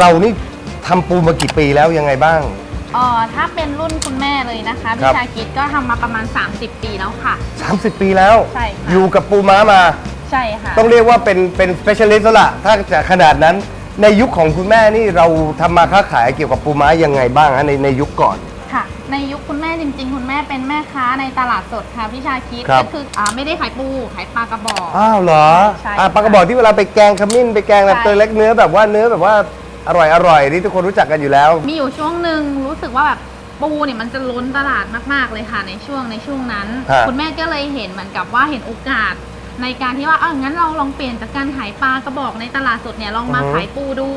เรานี่ทำปูมากี่ปีแล้วยังไงบ้างเอ่อถ้าเป็นรุ่นคุณแม่เลยนะคะครัพี่บ ชาคิดก็ทำมาประมาณ 30 ปีแล้วค่ะ 30 ปีแล้ว ใช่ค่ะ อยู่กับปูม้ามา ใช่ค่ะ ต้องเรียกว่าเป็นเป็น specialist แล้วล่ะ ถ้าจะขนาดนั้น ในยุคของคุณแม่นี่เราทำมาค้าขายเกี่ยวกับปูม้ายังไงบ้างฮะในในยุคก่อน ค่ะ ในยุคคุณแม่จริง ๆ คุณแม่เป็นแม่ค้าในตลาดสดค่ะพี่ชาคิดครับ ก็คืออ่าไม่ได้ขายปูขายปลากระบอก อ้าวเหรอใช่อะค่ะปลากระบอกที่เวลาไปแกงขมิ้นไปแกงแบบใช่ ตัวเล็กเนื้อแบบว่าเนื้อแบบว่า อร่อยอร่อยที่ทุกคนรู้จักกันอยู่แล้ว มีอยู่ช่วงหนึ่งรู้สึกว่าแบบปูเนี่ยมันจะล้นตลาดมาก ๆ เลยค่ะในช่วงในช่วงนั้น ฮะ คุณแม่ก็เลยเห็นเหมือนกับว่าเห็นโอกาส ในการที่ว่าเอองั้นเราลองเปลี่ยนจากการขายปลากระบอกในตลาดสดเนี่ยลองมาอือฮึขายปูดู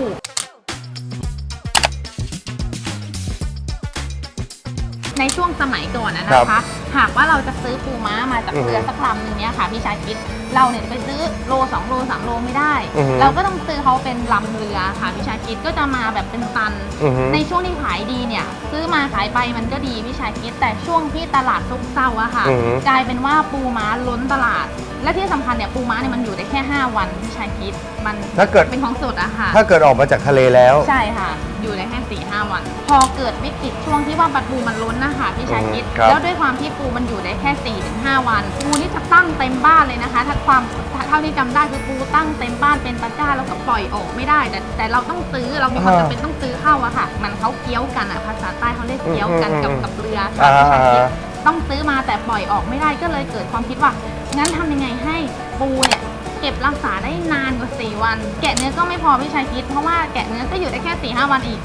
ในช่วงสมัยก่อนนะครันะบ คะหากว่าเราจะซื้อปูม้ามาจากอือฮึเรือสักลำหนึงเนี่ยค่ะพี่ชายคิด เราเนี่ยจะไปซื้อโลสองโลสามโลไม่ได้ อือฮึเราก็ต้องซื้อเขาเป็นลำเรือค่ะพี่ชายคิดก็จะมาแบบเป็นตัน อือฮึ ในช่วงที่ขายดีเนี่ย ซื้อมาขายไปมันก็ดีพี่ชายคิด แต่ช่วงที่ตลาดซบเซาอะค่ะ อือฮึ กลายเป็นว่าปูม้าล้นตลาด และที่สำคัญเนี่ยปูม้าเนี่ยมันอยู่ได้แค่ 5 วันพี่ชายคิดมันถ้าเกิดเป็นของสดอะค่ะ ถ้าเกิดออกมาจากทะเลแล้ว ใช่ค่ะ อยู่ได้แค่สี่ห้าวัน พอเกิดวิกฤตช่วงที่ว่าปลาปูมันล้นนะคะพี่ชายคิด อืมครับแล้วด้วยความที่ปูมันอยู่ได้แค่4ี่ถึงห้าวัน ปูนี่จะตั้งเต็มบ้านเลยนะคะ ถ้าความเท่าที่จำได้คือปูตั้งเต็มบ้านเป็นตะกร้าแล้วก็ปล่อยออกไม่ได้ แต่แต่เราต้องซื้อเรามีความจำเป็นต้องซื้อเข้าอะค่ะ มันเขาเกี้ยวกันอะภาษาใต้เขาเรียกเกี้ยวกันกับกับเรือค่ะพี่ชายคิดต้องซื้อมาแต่ปล่อยออกไม่ได้ก็เลยเกิดความคิดว่า งั้นทำยังไงให้ปูเนี่ยเก็บรักษาได้นานกว่า 4 วัน แกะเนื้อก็ไม่พอพี่ชายคิด เพราะว่าแกะเนื้อก็อยู่ได้แค่4ีหวันอีก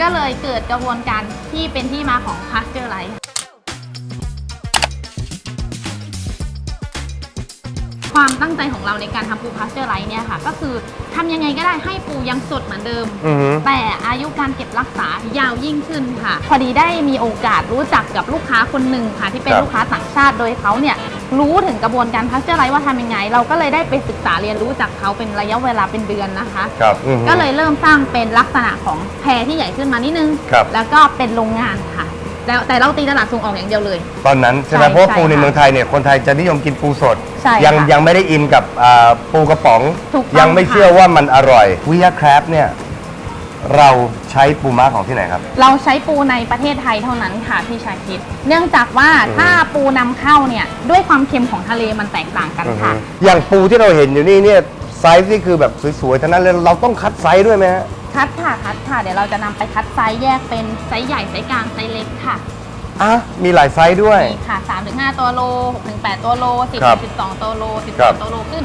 ก็เลยเกิดกระบวนการที่เป็นที่มาของพาสเจอร์ไ e ความตั้งใจของเราในการทำปูพาสเจอร์ไ e เนี่ยค่ะ ก็คือทำยังไงก็ได้ให้ปูยังสดเหมือนเดิม อือฮึแต่อายุการเก็บรักษายาวยิ่งขึ้นค่ะ พอดีได้มีโอกาสรู้จักกับลูกค้าคนหนึ่งค่ะ ที่เป็นครับ ลูกค้าต่างชาติโดยเขาเนี่ยรู้ถึงกระบวนการพัชเจอร์ไลท์ว่าทำยังไง เราก็เลยได้ไปศึกษาเรียนรู้จากเขาเป็นระยะเวลาเป็นเดือนนะคะ ครับอือฮึก็เลยเริ่มสร้างเป็นลักษณะของแพรที่ใหญ่ขึ้นมานิดนึง ครับ แล้วก็เป็นโรงงานค่ะ แล้วแต่เราตีตลาดส่งออกอย่างเดียวเลย ตอนนั้นใช่ไหมใช่เพราะว่าปูในใช่ค่ะเมืองไทยเนี่ยคนไทยจะนิยมกินปูสด ใช่ยังค่ะยังไม่ได้อินกับอ่าปูกระป๋อง ถูกต้องยังไม่ค่ะ เชื่อว่ามันอร่อยวิยาแครบเนี่ยเราใช้ปูม้าของที่ไหนครับ เราใช้ปูในประเทศไทยเท่านั้นค่ะพี่ชาคิด เนื่องจากว่าอืมถ้าปูนำเข้าเนี่ยด้วยความเค็มของทะเลมันแตกต่างกันค่ะอือฮึอย่างปูที่เราเห็นอยู่นี่เนี่ยไซส์นี่คือแบบสวยๆทั้งนั้นเลยเราต้องคัดไซส์ด้วยไหมฮะ คัดค่ะคัดค่ะ เดี๋ยวเราจะนำไปคัดไซส์แยกเป็นไซส์ใหญ่ไซส์กลางไซส์เล็กค่ะอะมีหลายไซส์ด้วยมีค่ะ3-5ตัวโล6-8ตัวโลครับ10-12ตัวโลครับ 12ตัวโลขึ้น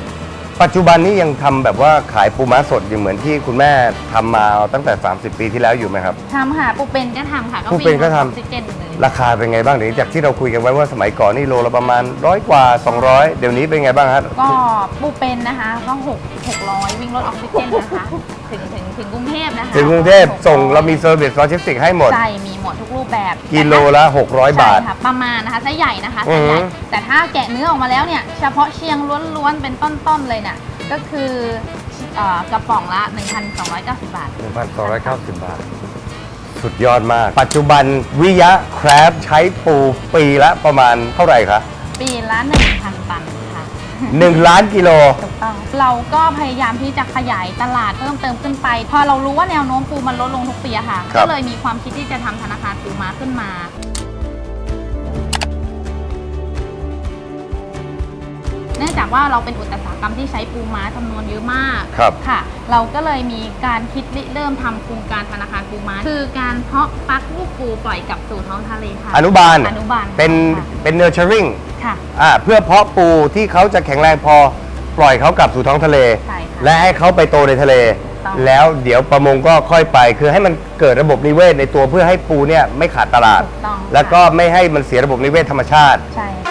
ปัจจุบันนี้ยังทำแบบว่าขายปูม้าสดอยู่เหมือนที่คุณแม่ทำมาตั้งแต่ 30 ปีที่แล้วอยู่ไหมครับ ทำค่ะปูเป็นก็ทำค่ะ ก็ปูเป็นก็ทำ ออกซิเจนเลย ราคาเป็นไงบ้างเดี๋ยวจากที่เราคุยกันไว้ว่าสมัยก่อนนี่โลละประมาณร้อยกว่า 200 เดี๋ยวนี้เป็นไงบ้างฮะ ก็ปูเป็นนะคะก็6 600วิ่งรถออกซิเจนนะคะถึงถึงถึงกรุงเทพนะคะถึงกรุงเทพ600ส่งเรามีเซอร์วิสโลจิสติกให้หมด ใช่มีหมดทุกรูปแบบกิโลละ 600 บาท ใช่ค่ะประมาณนะคะไซส์ใหญ่นะคะอืไซอส์ฮึใหญ่แต่ถ้าแกะเนื้อออกมาแล้วเนี่ย เฉพาะเชียงล้วนๆ เป็นต้นๆ เลยเนี่ย ก็คือเอ่อกระป๋องละ 1,290 บาท 1,290 บาท สุดยอดมาก ปัจจุบันวิยะแครบใช้ปูปีละประมาณเท่าไหร่คะปีละ1,000ตันค่ะ 1 ล้านกิโล ถูกต้องเราก็พยายามที่จะขยายตลาดเพิ่มเติมขึ้นไป พอเรารู้ว่าแนวโน้มปูมันลดลงทุกปีอะค่ะ ครับ ก็เลยมีความคิดที่จะทำธนาคารปูม้าขึ้นมา องจากว่าเราเป็นอุตสาหกรรมที่ใช้ปูม้าจำนวนเยอะมากครับค่ะ เราก็เลยมีการคิดริเริ่มทำโครงการธนาคารปูม้า คือการเพาะฟักลูกปูปล่อยกลับสู่ท้องทะเลค่ะอนุบาลอนุบาลเป็นค่ะเป็น nurturing ค่ะ อ่าเพื่อเพาะปูที่เขาจะแข็งแรงพอปล่อยเขากลับสู่ท้องทะเล ใช่ค่ะและให้เขาไปโตในทะเลต้อง แล้วเดี๋ยวประมงก็ค่อยไป คือให้มันเกิดระบบนิเวศในตัวเพื่อให้ปูเนี่ยไม่ขาดตลาด ถูกต้องแล้วก็ไม่ให้มันเสียระบบนิเวศธรรมชาติ ใช่ค่ะ